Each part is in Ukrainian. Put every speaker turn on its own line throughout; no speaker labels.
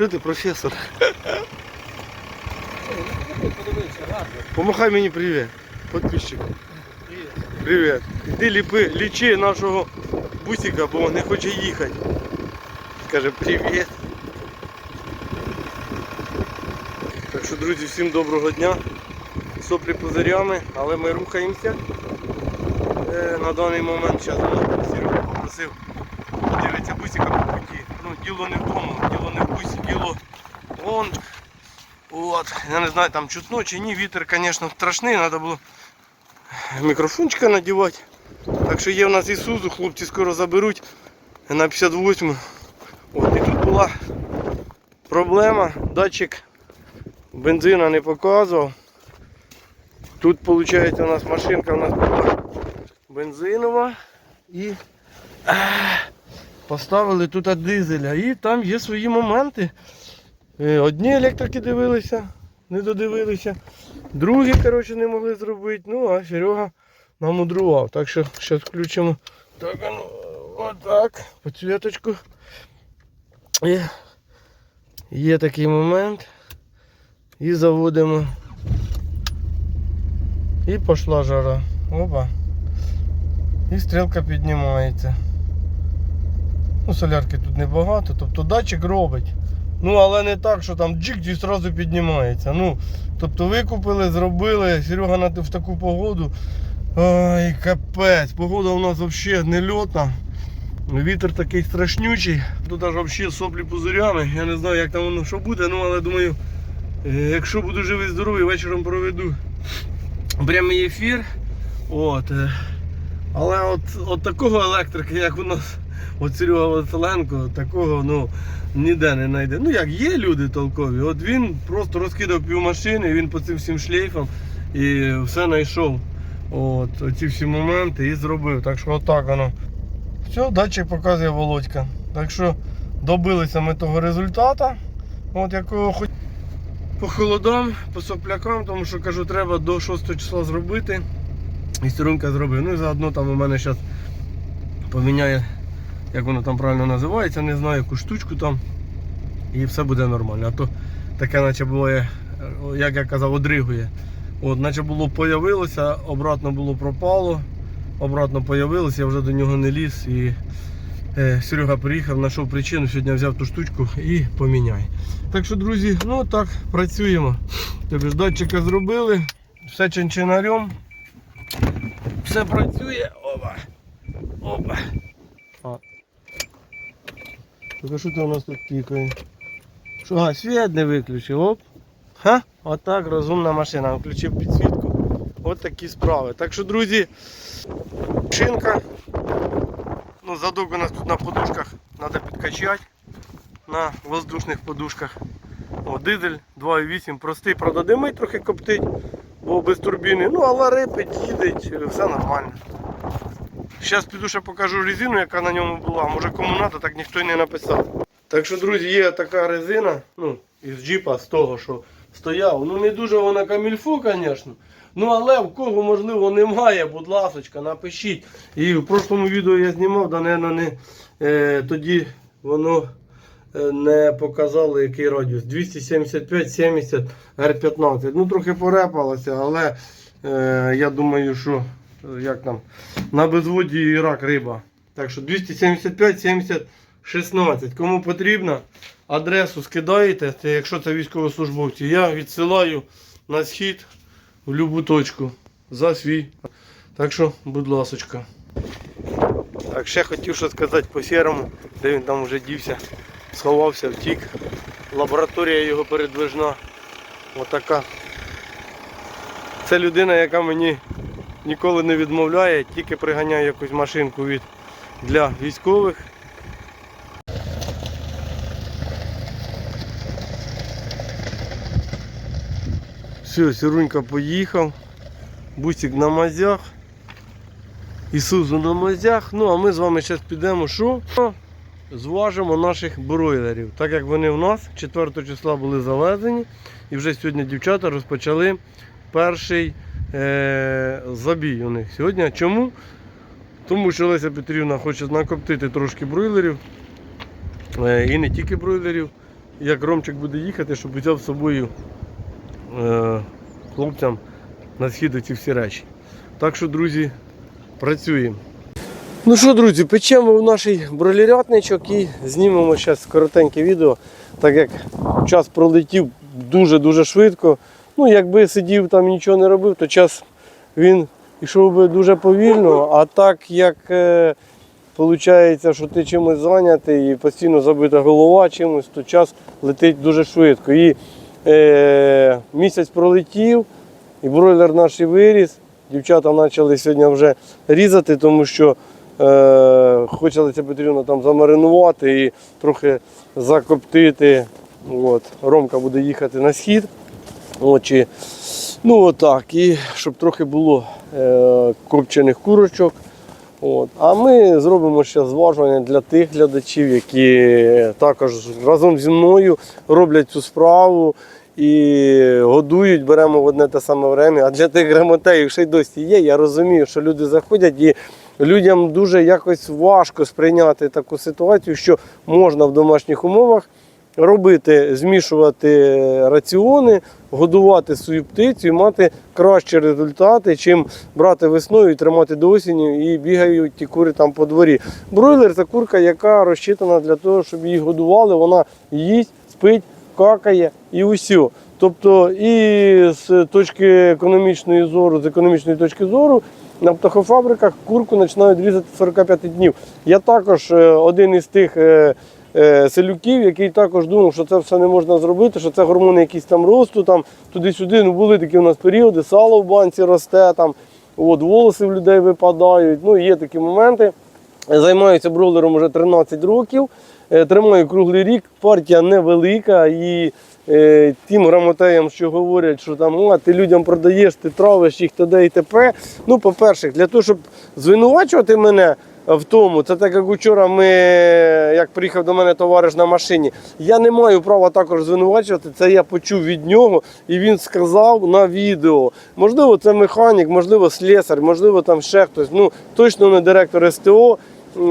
Що ти, професор? Помахай мені привіт. Подписчику. Привіт. Іди ліпи, лічи нашого бусика, бо не хоче їхати. Скаже привіт. Так що, друзі, всім доброго дня. Соплі позирями, але ми рухаємося. Е, на даний момент зараз Серега попросив подивитися бусика по путі. Ну, діло не в тому, діло не в бусі, діло вон. От, я не знаю, там чутно чи ні, вітер, звісно, страшний, треба було мікрофончика надівати. Так що є в нас Ісузу, хлопці скоро заберуть на 58. От, і тут була проблема, датчик бензина не показував. Тут виходить у нас машинка у нас була бензинова і поставили тут дизеля. І там є свої моменти. Е, Одні електрики дивилися, не додивилися. Другі, коротше, не могли зробити. Ну, а Серега намудрував. Так що зараз включимо. Так, ну, отак, підсвіточку. І є такий момент. І заводимо. І пішла жара. Опа. І стрілка піднімається. Ну, солярки тут небагато, тобто датчик робить. Ну, але не так, що там джик і одразу піднімається. Ну, тобто викупили, зробили, Серега на в таку погоду. Ой, капець, погода у нас взагалі не льотна. Вітер такий страшнючий. Тут аж взагалі соплі пузирями. Я не знаю, як там воно що буде, ну але думаю, е, якщо буду живий здоровий, вечором проведу прямий ефір. От. е, Але от, от такого електрика, як у нас от Серега Василенко, такого ну, ніде не знайде. Ну як є люди толкові, от він просто розкидав півмашини, він по цим всім шлейфам і все знайшов. От, оці всі моменти і зробив. Так що отак воно. Все, датчик показує Володька. Так що добилися ми того результату, от якого хоч по холодам, по соплякам, тому що кажу, треба до 6 числа зробити. І Сірунка зробив. Ну і заодно там у мене зараз поміняє, як воно там правильно називається, не знаю, яку штучку там. І все буде нормально. А то таке, наче е, як я казав, одригує. От, наче було появилося, обратно було пропало, обратно появилося, я вже до нього не ліз. І е, Серега приїхав, знайшов причину, сьогодні взяв ту штучку і поміняє. Так що, друзі, ну так, працюємо. Тобто ж датчика зробили, все чинчинарем. Все працює. Опа. Опа. А що ти у нас тут тікає? Що, а, світ не виключив, оп. Ха? Отак розумна машина. Включив підсвітку. От такі справи. Так що, друзі, шинка. Ну, задок у нас тут на подушках треба підкачати. На воздушних подушках. О, дизель 2,8 простий, правда, димить трохи коптить, бо без турбіни. Ну, але рипить, їдеть, все нормально. Зараз піду ще покажу резину, яка на ньому була. Може кому треба, так ніхто й не написав. Так що, друзі, є така резина, ну, із джіпа з того, що стояв. Ну не дуже вона камільфо, звісно. Ну але в кого можливо немає, будь ласочка, напишіть. І в прошлому відео я знімав, да, наверное, не, е, тоді воно е, не показало який радіус. 275-70 R15. Ну трохи порепалося, але е, я думаю, що як там, на безводі і рак риба. Так що 275-70 16. Кому потрібно, адресу скидаєте, якщо це військовослужбовці, я відсилаю на схід в будь-яку точку за свій. Так що, будь ласочка. Так, ще хотів що сказати по сірому, де він там вже дівся, сховався, втік. Лабораторія його передвижна. Отака. Це людина, яка мені ніколи не відмовляє, тільки приганяє якусь машинку від, для військових. Все, Сірунька поїхав. Бусик на мазях. Ісузу на мазях. Ну а ми з вами зараз підемо що? Зважимо наших бройлерів. Так як вони в нас 4 числа були завезені. І вже сьогодні дівчата розпочали перший е- забій у них сьогодні. Чому? Тому що Леся Петрівна хоче накоптити трошки бройлерів. Е, і не тільки бройлерів. як Ромчик буде їхати, щоб взяв з собою е, хлопцям на схід ці всі речі. Так що, друзі, працюємо. Ну що, друзі, печемо в наш бролерятничок і знімемо зараз коротеньке відео, так як час пролетів дуже-дуже швидко. Ну, якби сидів там і нічого не робив, то час він йшов би дуже повільно, а так як е, виходить, що ти чимось зайнятий і постійно забита голова чимось, то час летить дуже швидко. І е, місяць пролетів, і бройлер наш і виріс. Дівчата почали сьогодні вже різати, тому що е, хочеться потрібно там замаринувати і трохи закоптити. От. Ромка буде їхати на схід. От, чи, ну отак. І щоб трохи було е, копчених курочок. От. А ми зробимо ще зважування для тих глядачів, які також разом зі мною роблять цю справу і годують, беремо в одне те саме время. А для тих грамотеїв ще й досі є. Я розумію, що люди заходять і людям дуже якось важко сприйняти таку ситуацію, що можна в домашніх умовах робити, змішувати раціони, годувати свою птицю і мати кращі результати, чим брати весною і тримати до осені і бігають ті кури там по дворі. Бройлер це курка, яка розчитана для того, щоб її годували. Вона їсть, спить, какає і усьо. Тобто, і з точки економічної зору, з економічної точки зору, на птахофабриках курку починають різати 45 днів. Я також е, один із тих е, селюків, який також думав, що це все не можна зробити, що це гормони якісь там росту, там туди-сюди. Ну були такі у нас періоди, сало в банці росте, там от, волоси в людей випадають. Ну, є такі моменти. Займаюся бройлером вже 13 років. Е, Тримаю круглий рік, партія невелика і е, тим грамотеям, що говорять, що там а, ти людям продаєш, ти травиш їх т.д. і т.п. Ну, по-перше, для того, щоб звинувачувати мене в тому, це так як учора ми, як приїхав до мене товариш на машині, я не маю права також звинувачувати. Це я почув від нього, і він сказав на відео. Можливо, це механік, можливо, слесар, можливо, там ще хтось. Ну, точно не директор СТО.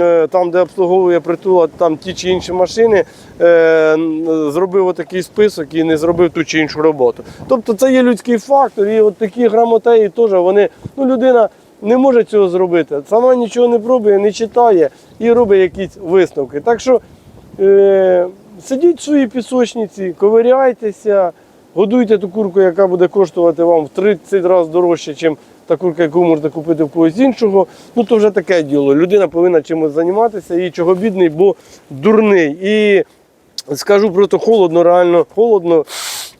е, Там, де обслуговує притула, там ті чи інші машини, е, зробив отакий список і не зробив ту чи іншу роботу. Тобто це є людський фактор, і от такі грамотеї теж вони, ну людина не може цього зробити. Сама нічого не пробує, не читає і робить якісь висновки. Так що е, сидіть в своїй пісочниці, ковиряйтеся, годуйте ту курку, яка буде коштувати вам в 30 разів дорожче, ніж та курка, яку можна купити в когось іншого. Ну то вже таке діло. Людина повинна чимось займатися і чого бідний, бо дурний. І скажу просто холодно, реально холодно.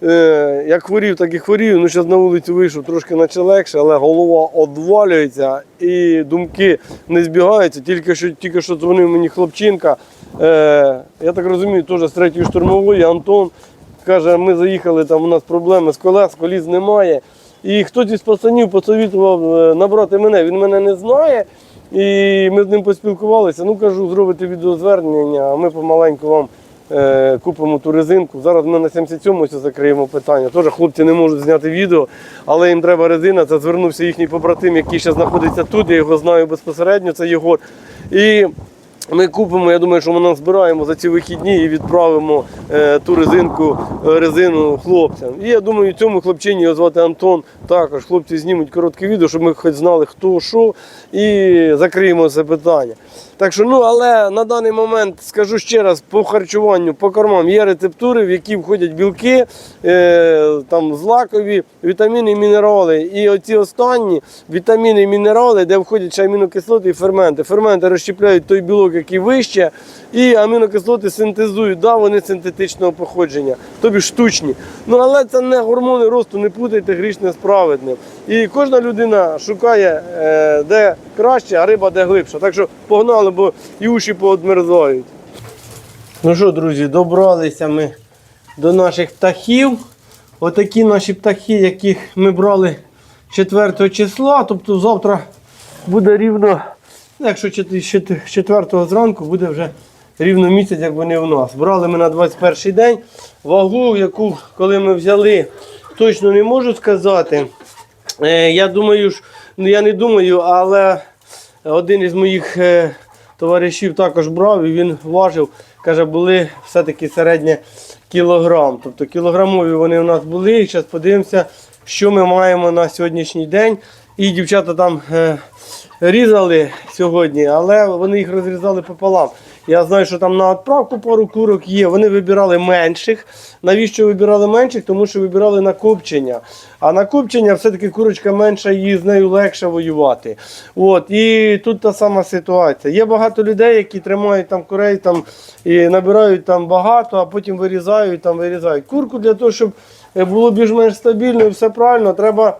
Е, як хворів, так і хворію. Ну, зараз на вулицю вийшов трошки наче легше, але голова одвалюється і думки не збігаються. Тільки що, тільки що дзвонив мені хлопчинка. Е, я так розумію, теж з третьої штурмової Антон каже, ми заїхали, там у нас проблеми з колес, коліс немає. І хтось із пацанів посовітував е, набрати мене. Він мене не знає. І ми з ним поспілкувалися. Ну кажу, зробите відеозвернення, а ми помаленьку вам купимо ту резинку. Зараз ми на 77-му закриємо питання. Теж хлопці не можуть зняти відео, але їм треба резина. Це звернувся їхній побратим, який ще знаходиться тут. Я його знаю безпосередньо, це Єгор. І ми купимо, я думаю, що ми назбираємо за ці вихідні і відправимо е, ту резинку, е, резину хлопцям. І я думаю, цьому хлопчині його звати Антон. Також хлопці знімуть коротке відео, щоб ми хоч знали, хто що, і закриємо це питання. Так що, ну, але на даний момент скажу ще раз, по харчуванню, по кормам є рецептури, в які входять білки, е, там злакові, вітаміни і мінерали. І оці останні вітаміни і мінерали, де входять ще амінокислоти і ферменти. Ферменти розщепляють той білок, який вище, і амінокислоти синтезують. Да, вони синтетичного походження, тобі штучні. Ну але це не гормони росту, не путайте грішне з праведним. І кожна людина шукає, е, де краще, а риба де глибша. Так що погнали, бо і уші поодмерзають. Ну що, друзі, добралися ми до наших птахів. Отакі наші птахи, яких ми брали 4 числа. Тобто завтра буде рівно, якщо 4 зранку буде вже рівно місяць, як вони у нас. Брали ми на 21 день. Вагу, яку коли ми взяли, точно не можу сказати. Е, я думаю, ну я не думаю, але один із моїх е, товаришів також брав і він важив, каже, були все-таки середнє кілограм. Тобто кілограмові вони у нас були. І зараз подивимося, що ми маємо на сьогоднішній день. І дівчата там е, різали сьогодні, але вони їх розрізали пополам. Я знаю, що там на відправку пару курок є. Вони вибирали менших. Навіщо вибирали менших? Тому що вибирали на копчення. А на копчення все-таки курочка менша, її з нею легше воювати. От. І тут та сама ситуація. Є багато людей, які тримають там курей там, і набирають там багато, а потім вирізають, там вирізають. Курку для того, щоб е, було більш-менш стабільно і все правильно, треба.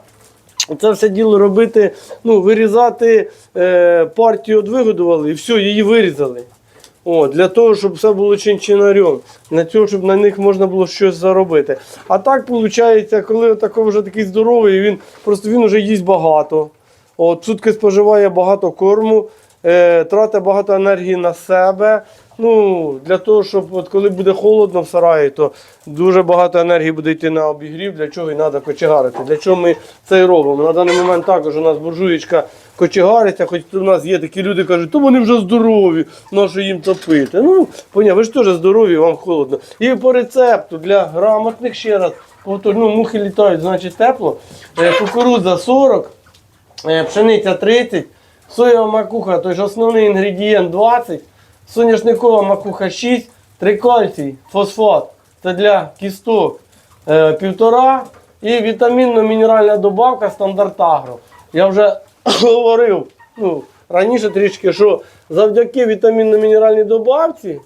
Це все діло робити, ну, вирізати е, партію, от вигодували і все, її вирізали. О, для того, щоб все було чинчинарем, для того, щоб на них можна було щось заробити. А так виходить, коли такий вже такий здоровий, він просто він вже їсть багато. От, сутки споживає багато корму, тратить багато енергії на себе. Ну, для того, щоб от коли буде холодно в сараї, то дуже багато енергії буде йти на обігрів, для чого і треба кочегарити. Для чого ми це і робимо? На даний момент також у нас буржуєчка кочегариться, хоч у нас є такі люди, кажуть, то вони вже здорові, нащо їм топити. Ну, поняв, ви ж теж здорові, вам холодно. І по рецепту для грамотних ще раз, ну, мухи літають, значить тепло. Е, Кукурудза 40, е, пшениця 30, соєва макуха, той ж основний інгредієнт 20, соняшникова макуха 6, трикальцій, фосфат. Це для кісток е, півтора і вітамінно-мінеральна добавка стандарт агро. Я вже говорив ну, раніше трішки, що завдяки вітамінно-мінеральній добавці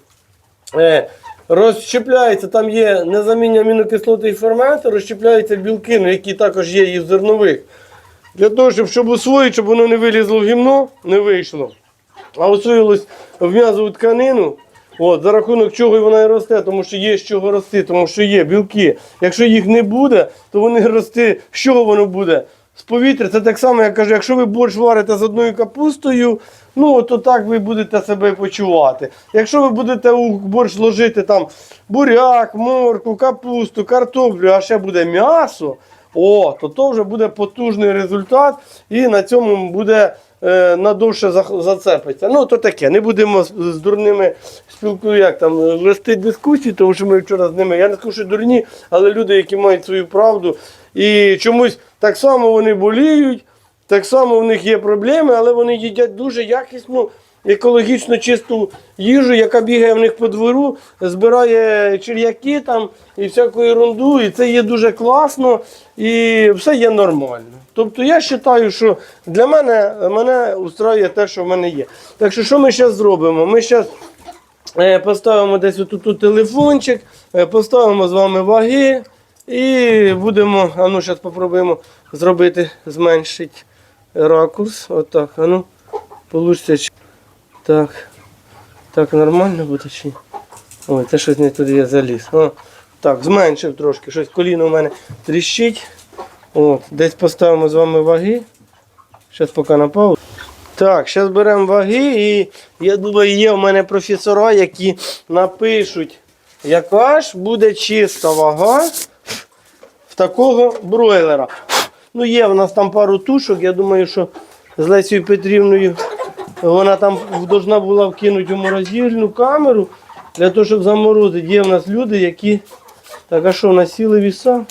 е, розщепляється, там є незамінні амінокислоти і ферменти, розщепляються білки, ну, які також є і в зернових. Для того, щоб, щоб усвоїти, щоб воно не вилізло в гімно, не вийшло. А усвоїлось в м'язову тканину. От, за рахунок чого вона і росте, тому що є з чого рости, тому що є білки. Якщо їх не буде, то вони рости. З чого воно буде? З повітря. Це так само, я кажу, якщо ви борщ варите з одною капустою, ну то так ви будете себе почувати. Якщо ви будете у борщ ложити там буряк, морку, капусту, картоплю, а ще буде м'ясо, о, то то вже буде потужний результат, і на цьому буде е, надовше зацепиться. Ну, то таке, не будемо з, дурними спілкую, як там вести дискусії, тому що ми вчора з ними. Я не скажу, що дурні, але люди, які мають свою правду, і чомусь так само вони боліють, так само в них є проблеми, але вони їдять дуже якісну. Екологічно чисту їжу, яка бігає в них по двору, збирає черв'яки там і всяку ерунду, і це є дуже класно, і все є нормально. Тобто я вважаю, що для мене мене устраює те, що в мене є. Так що що ми зараз зробимо? Ми зараз Е, Поставимо десь отут телефончик, е, поставимо з вами ваги і будемо, а ну зараз спробуємо зробити, зменшити ракурс. Отак, а ну, получиться. Так. Так, нормально буде чи? Ой, це щось не туди я заліз. О, так, зменшив трошки, щось коліно у мене тріщить. От, десь поставимо з вами ваги. Зараз поки на паузу. Так, зараз беремо ваги і я думаю, є в мене професора, які напишуть, яка ж буде чиста вага в такого бройлера. Ну, є в нас там пару тушок, я думаю, що з Лесією Петрівною вона там должна була вкинути у морозильну камеру для того, щоб заморозити. Є в нас люди, які. Так, а що, насіли віса?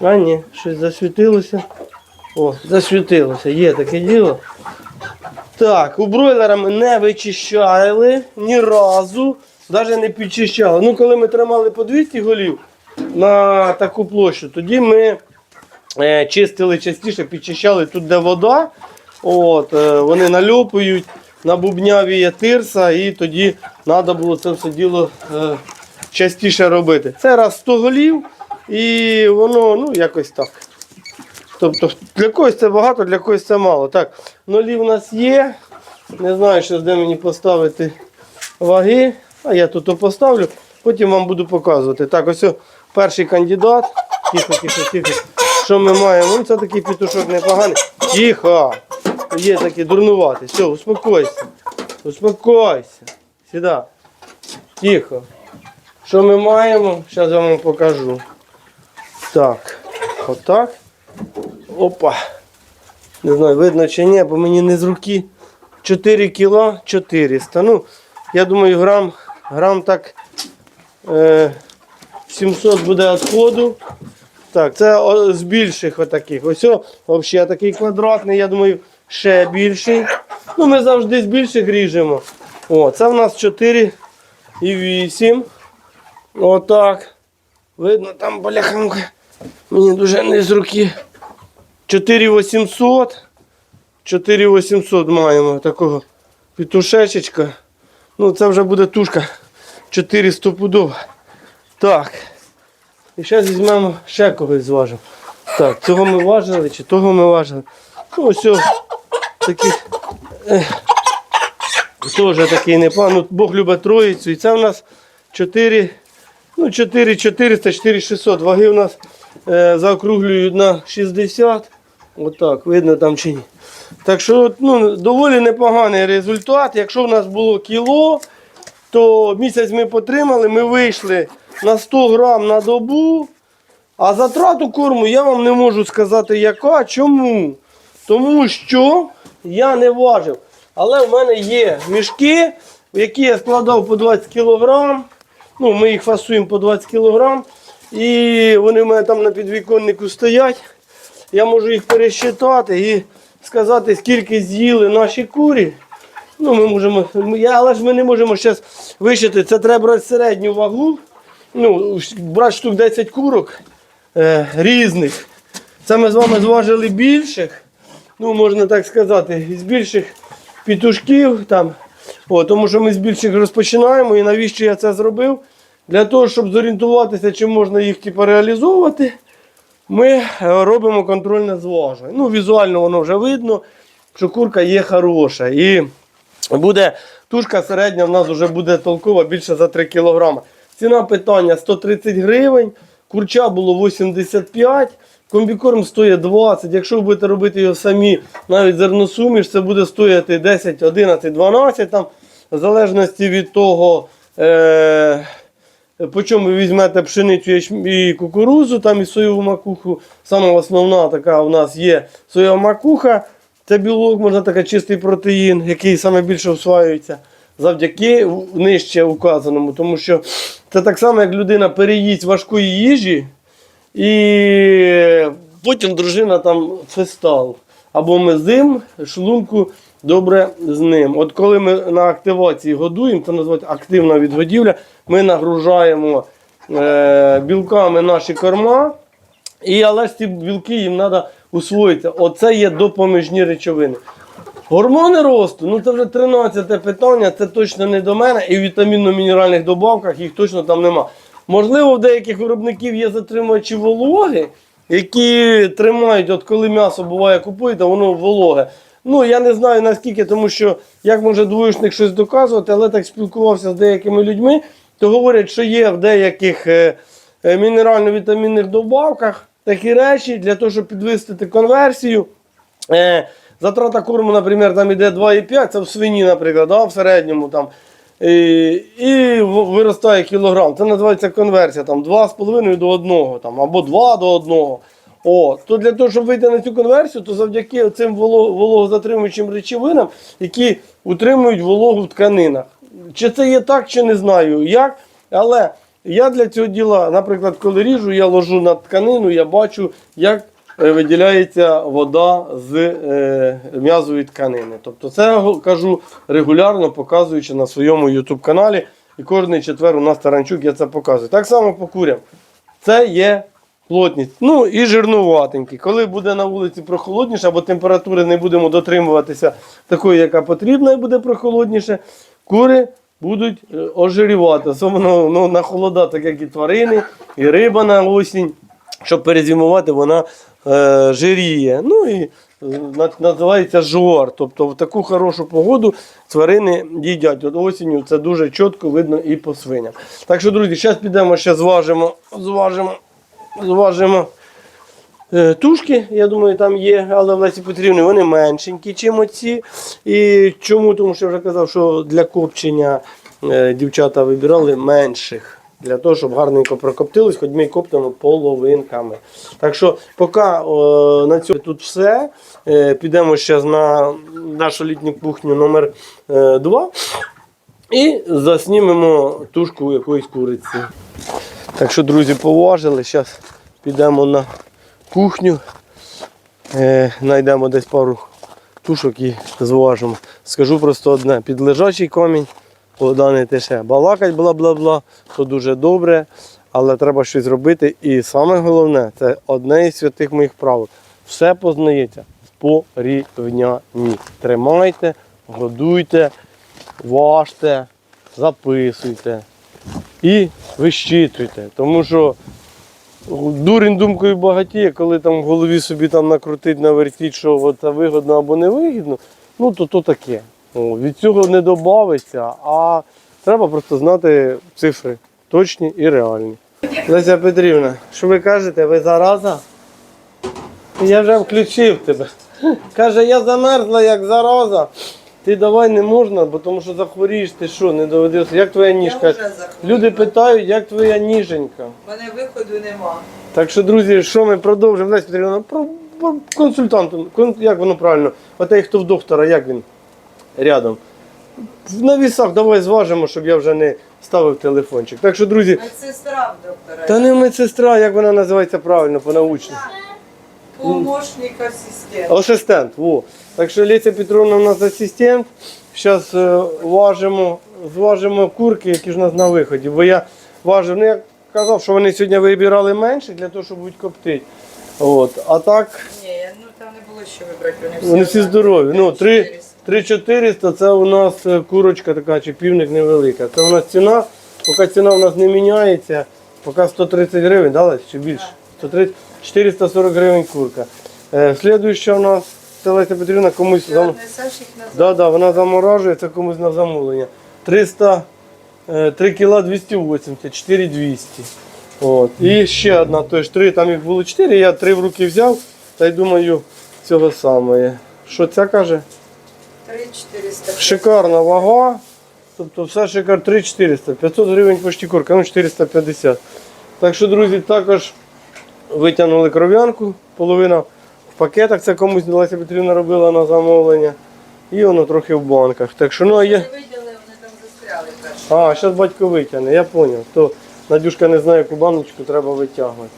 А ні, щось засвітилося. О, засвітилося, є таке діло. Так, у бройлера ми не вичищали ні разу, навіть не підчищали. Ну, коли ми тримали по 200 голів на таку площу, тоді ми е, чистили частіше, підчищали тут, де вода. От, е, вони нальопують, набубнявіє тирса, і тоді треба було це все діло е, частіше робити. Це раз 100 голів, і воно ну, якось так. Тобто для когось це багато, для когось це мало. Так, нолі в нас є. Не знаю, що де мені поставити ваги. А я тут поставлю, потім вам буду показувати. Так, ось перший кандидат. Тихо, тихо, тихо. Що ми маємо? Ну, це такий петушок непоганий. Тихо. Є такий дурнуватий. Все, успокойся. Успокойся. Сюди. Тихо. Що ми маємо? Зараз я вам покажу. Так. Отак. Опа. Не знаю, видно чи ні, бо мені не з руки. 4 кіла 400. Ну, я думаю, грам, грам так е, 700 буде відходу. Так, це з більших отаких. Ось взагалі такий квадратний, я думаю, ще більший. Ну, ми завжди з більших ріжемо. О, це в нас 4 і 8. Отак. Видно, там бляханка. Мені дуже не з руки. 4800. 4800 маємо такого петушечечка. Ну, це вже буде тушка 400 пудов. Так. І зараз візьмемо ще когось зважимо. Так, цього ми важили чи того ми важили. Ну, ось такий. Теж такий непоганий. Ну, Бог любить троїцю. І це у нас 4, ну 4 400, 4 600. Ваги у нас е, заокруглюють на 60. Отак, видно там чи ні. Так що ну, доволі непоганий результат. Якщо в нас було кіло, то місяць ми потримали, ми вийшли на 100 грам на добу. А затрату корму я вам не можу сказати яка. Чому? Тому що я не важив. Але в мене є мішки, які я складав по 20 кг. Ну, ми їх фасуємо по 20 кг. І вони в мене там на підвіконнику стоять. Я можу їх пересчитати і сказати, скільки з'їли наші курі. Ну, ми можемо, але ж ми не можемо зараз вищити. Це треба брати середню вагу. Ну, брати штук 10 курок е, різних. Це ми з вами зважили більших. Ну, можна так сказати, з більших пітушків там. О, тому що ми з більших розпочинаємо. І навіщо я це зробив? Для того, щоб зорієнтуватися, чи можна їх типу, реалізовувати, ми е, робимо контрольне зважування. Ну, візуально воно вже видно, що курка є хороша. І буде тушка середня в нас вже буде толкова більше за 3 кг. Ціна питання 130 гривень, курча було 85 комбікорм стоїть 20. Якщо ви будете робити його самі, навіть зерносуміш, це буде стояти 10, 11, 12, там, в залежності від того. Е- по чому ви візьмете пшеницю і кукурузу, там і соєву макуху. Саме основна така у нас є соєва макуха. Це білок, можна така чистий протеїн, який саме більше всваюється завдяки нижче указаному. Тому що це так само, як людина переїсть важкої їжі, і потім дружина там фестал. Або ми зим, шлунку добре з ним. От коли ми на активації годуємо, це називається активна відгодівля, ми нагружаємо е, білками наші корма, і, але ж ці білки їм треба усвоїти. Оце є допоміжні речовини. Гормони росту, ну це вже 13 питання, це точно не до мене. І в вітамінно-мінеральних добавках їх точно там нема. Можливо, в деяких виробників є затримувачі вологи, які тримають, от коли м'ясо буває купуєте, воно вологе. Ну, я не знаю наскільки, тому що як може двоєчник щось доказувати, але так спілкувався з деякими людьми, то говорять, що є в деяких е, е, мінерально-вітамінних добавках такі речі для того, щоб підвищити конверсію. Е, затрата корму, наприклад, там іде 2,5, це в свині, наприклад, да, в середньому там. І, виростає кілограм. Це називається конверсія там 2,5 до 1 там, або 2 до 1. О, то для того, щоб вийти на цю конверсію, то завдяки цим вологозатримуючим речовинам, які утримують вологу в тканинах. Чи це є так, чи не знаю як. Але я для цього діла, наприклад, коли ріжу, я ложу на тканину, я бачу, як виділяється вода з е, м'язової тканини. Тобто це кажу регулярно, показуючи на своєму YouTube каналі. І кожний четвер у нас Таранчук я це показую. Так само по курям. Це є плотність. Ну і жирнуватенький. Коли буде на вулиці прохолодніше, або температури не будемо дотримуватися такої, яка потрібна, і буде прохолодніше, кури будуть е, ожирівати. Особливо ну, на холода, так як і тварини, і риба на осінь. Щоб перезимувати, вона е, жиріє. Ну і е, називається жор. Тобто в таку хорошу погоду тварини їдять. От осінню це дуже чітко видно і по свиням. Так що, друзі, зараз підемо ще зважимо, зважимо, зважимо е, тушки. Я думаю, там є, але в Лесі Петрівни вони меншенькі, чим оці. І чому? Тому що я вже казав, що для копчення дівчата вибирали менших. Для того, щоб гарненько прокоптилось, хоч ми і коптимо половинками. Так що, поки о, на цьому тут все. Е, підемо ще на нашу літню кухню номер 2 і заснімемо тушку якоїсь куриці. Так що, друзі, поважили. Зараз підемо на кухню, е, знайдемо десь пару тушок і зважимо. Скажу просто одне: під лежачий камінь, вода не тече. Балакать бла-бла-бла, то дуже добре, але треба щось робити. І саме головне, це одне із святих моїх правил. Все познається в порівнянні. Тримайте, годуйте, важте, записуйте і вищитуйте. Тому що дурень думкою багатіє, коли там в голові собі там накрутить, навертіть, що це вигодно або не вигідно, ну то то таке. Від цього не додається, а треба просто знати цифри точні і реальні. Леся Петрівна, що ви кажете, ви зараза? Я вже включив тебе. Каже, я замерзла як зараза. Ти давай не можна, бо тому що захворієш, ти що, не доведешся. Як твоя
Я
ніжка?
вже.
Люди питають, як твоя ніженька.
У мене виходу нема.
Так що, друзі, що ми продовжимо? Леся Петрівна, про, про консультанту. Як воно правильно? Отей, хто в доктора, як він рядом. На вісах давай зважимо, щоб я вже не ставив телефончик. Так що, друзі,
Медсестра в доктора.
та не медсестра, як вона називається правильно, по-научному.
Помощник асистент.
Асистент, во. Так що Леся Петровна у нас асистент. Зараз важимо, зважимо курки, які ж у нас на виході. Бо я важив, ну я казав, що вони сьогодні вибирали менше для того, щоб будуть коптити. От. А так,
Ні, ну там не було що вибрати. Вони всі,
вони всі
однакові.
здорові. Ну, 3
400.
3400 це у нас е, курочка така чи півник невелика. Це у нас ціна, поки ціна у нас не міняється, поки 130 гривень, дали чи більше? 130, 440 гривень курка. Е, Слідуюча у нас це Леся Петрівна комусь зам... Да, да, вона заморажує, це комусь на замовлення. 300, е, 3 кіла 280, 4 200. От. І ще одна, тож три, там їх було 4, я три в руки взяв, та й думаю, цього саме. Що ця каже?
3400.
Шикарна вага. Тобто все шикар 3400, 500 гривень почти курка, ну 450. Так що, друзі, також витягнули кров'янку, половина в пакетах, це комусь Леся Петрівна робила на замовлення. І воно трохи в банках. Так що, ну а
Не
є.
виділи, вони там застряли.
А, зараз батько витягне, я зрозумів. То Надюшка не знає, яку баночку треба витягувати.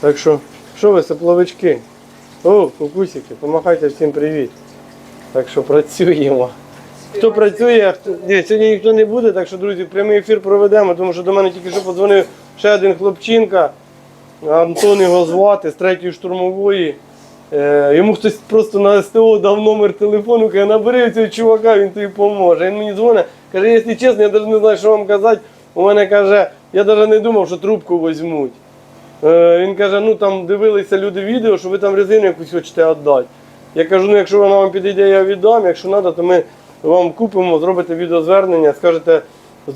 Так що, що ви, сопловички? О, кукусики, помахайте всім привіт. Так що працюємо. Хто працює, хто... Ні, сьогодні ніхто не буде, так що, друзі, прямий ефір проведемо, тому що до мене тільки що подзвонив ще один хлопчинка. Антон його звати з третьої штурмової. Е, йому хтось просто на СТО дав номер телефону, каже, набери цього чувака, він тобі поможе. Він мені дзвонить, каже, якщо чесно, я навіть не знаю, що вам казати. У мене каже, я навіть не думав, що трубку візьмуть. Е, він каже, ну там дивилися люди відео, що ви там резину якусь хочете віддати. Я кажу, ну якщо вона вам підійде, я віддам. Якщо треба, то ми вам купимо, зробите відеозвернення, скажете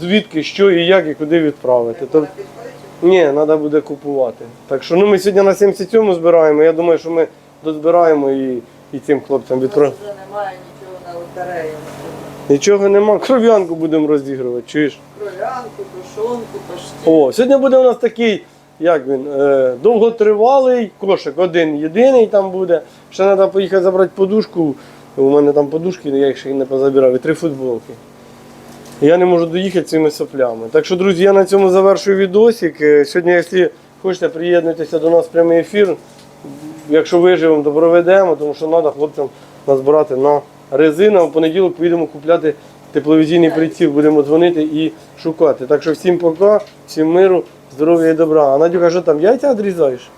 звідки, що і як, і куди відправити.
Підходить?
ні, треба буде купувати. Так що ну, ми сьогодні на 77 збираємо. Я думаю, що ми дозбираємо і, і цим хлопцям відправимо.
вже немає нічого на лотереї.
Нічого нема, кров'янку будемо розігрувати, чуєш?
Кров'янку, тушонку, пашти.
О, сьогодні буде у нас такий, як він, е, довготривалий кошик, один єдиний там буде. Ще треба поїхати забрати подушку. У мене там подушки, я їх ще не позабирав, і три футболки. Я не можу доїхати цими соплями. Так що, друзі, я на цьому завершую відосик. Е, Сьогодні, якщо хочете приєднатися до нас в прямий ефір, якщо виживемо, то проведемо, тому що треба хлопцям назбирати на резину. А в понеділок поїдемо купляти тепловізійний приціл, будемо дзвонити і шукати. Так що всім пока, всім миру, здоров'я і добра. А Надюка, що там, яйця відрізаєш?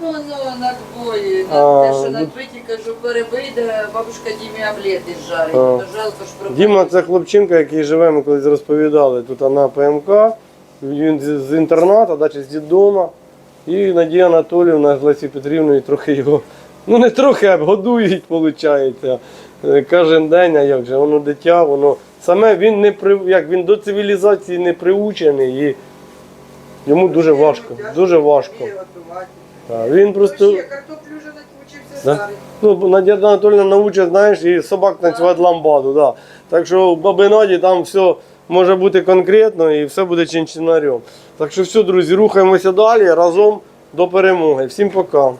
Воно на двоє,
А,
на те, що
ну-
надбиті, кажу, перебий, де бабушка Дімі омлети жарить.
А.
То жалко ж пропадуть.
Діма це хлопчинка, який живе, ми колись розповідали тут на ПМК. Він з, з інтернату, дачі з дідома. І Надія Анатоліївна з Лесі Петрівною трохи його, ну не трохи, а годують, виходить. Кожен день, а як же, воно дитя, воно саме він не при, як, він до цивілізації не приучений і йому дуже важко. Дуже важко. Так, він просто. Да? Ну, Надія Анатольовна научить, знаєш, і собак танцювати ламбаду. Да. Так що в бабинаді там все може бути конкретно і все буде чинчинарем. Так що все, друзі, рухаємося далі разом до перемоги. Всім пока.